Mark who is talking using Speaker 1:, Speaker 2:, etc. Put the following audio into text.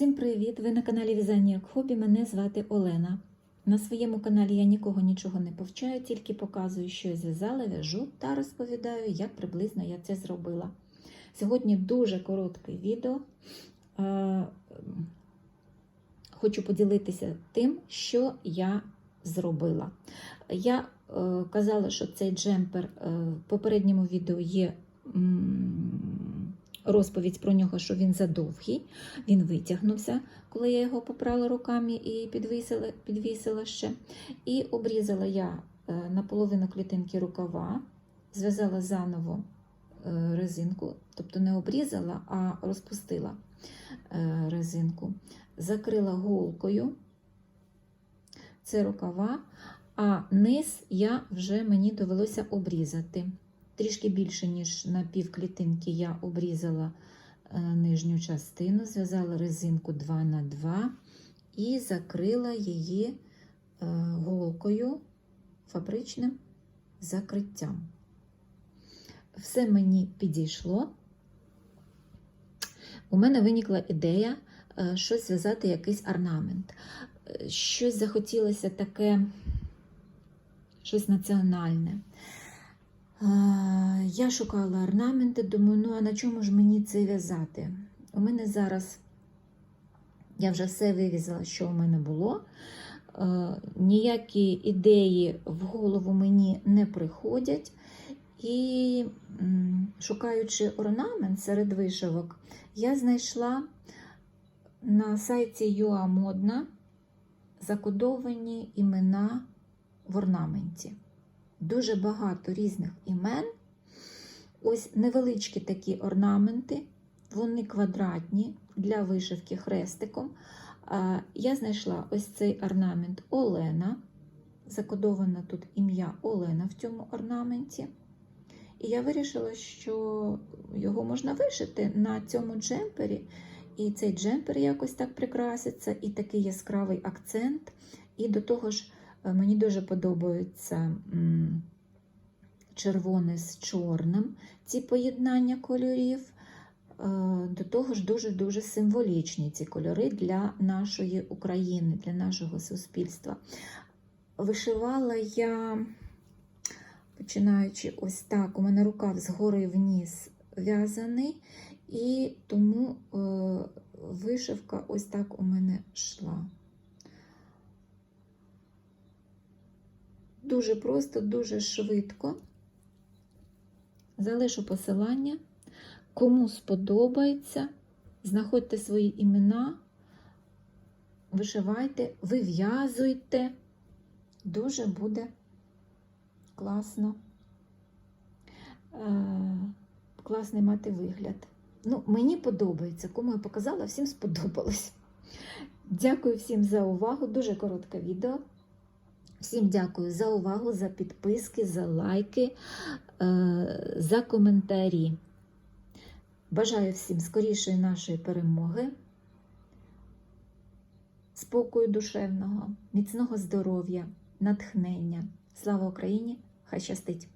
Speaker 1: Всім привіт! Ви на каналі В'язання як хобі. Мене звати Олена. На своєму каналі я нікого нічого не повчаю, тільки показую, що я зв'язала, в'яжу та розповідаю, як приблизно я це зробила. Сьогодні дуже коротке відео. Е, Хочу поділитися тим, що я зробила. Я е, казала, що цей джемпер е, в попередньому відео є. Розповідь про нього, що він задовгий, він витягнувся, коли я його попрала руками і підвісила, підвісила ще. І обрізала я е, наполовину клітинки рукава, зв'язала заново е, резинку, тобто не обрізала, а розпустила е, резинку, закрила голкою. Це рукава, а низ я вже мені довелося обрізати. Трішки більше, ніж на пів клітинки я обрізала е, нижню частину, зв'язала резинку 2 на 2 і закрила її е, голкою фабричним закриттям. Все мені підійшло. У мене виникла ідея е, щось зв'язати, якийсь орнамент. Щось захотілося таке, щось національне. Я шукала орнаменти, думаю, ну а на чому ж мені це в'язати? У мене зараз я вже все вивізала, що у мене було. Ніякі ідеї в голову мені не приходять. І шукаючи орнамент серед вишивок, я знайшла на сайті UA Модна закодовані імена в орнаменті дуже багато різних імен. Ось невеличкі такі орнаменти, вони квадратні для вишивки хрестиком. Я знайшла ось цей орнамент Олена. Закодовано тут ім'я Олена в цьому орнаменті. І я вирішила, що його можна вишити на цьому джемпері. І цей джемпер якось так прикраситься, і такий яскравий акцент. І до того ж, Мені дуже подобаються м, червоне з чорним, ці поєднання кольорів. Е, До того ж, дуже-дуже символічні ці кольори для нашої України, для нашого суспільства. Вишивала я, починаючи ось так, у мене рукав згори вниз в'язаний, і тому е, вишивка ось так у мене йшла. Дуже просто, дуже швидко. Залишу посилання. Кому сподобається, знаходьте свої імена, вишивайте, вив'язуйте. Дуже буде класно. Е, класний мати вигляд. Ну, мені подобається. Кому я показала, всім сподобалось. Дякую всім за увагу. Дуже коротке відео. Всім дякую за увагу, за підписки, за лайки, е, за коментарі. Бажаю всім скорішої нашої перемоги, спокою душевного, міцного здоров'я, натхнення. Слава Україні! Хай щастить!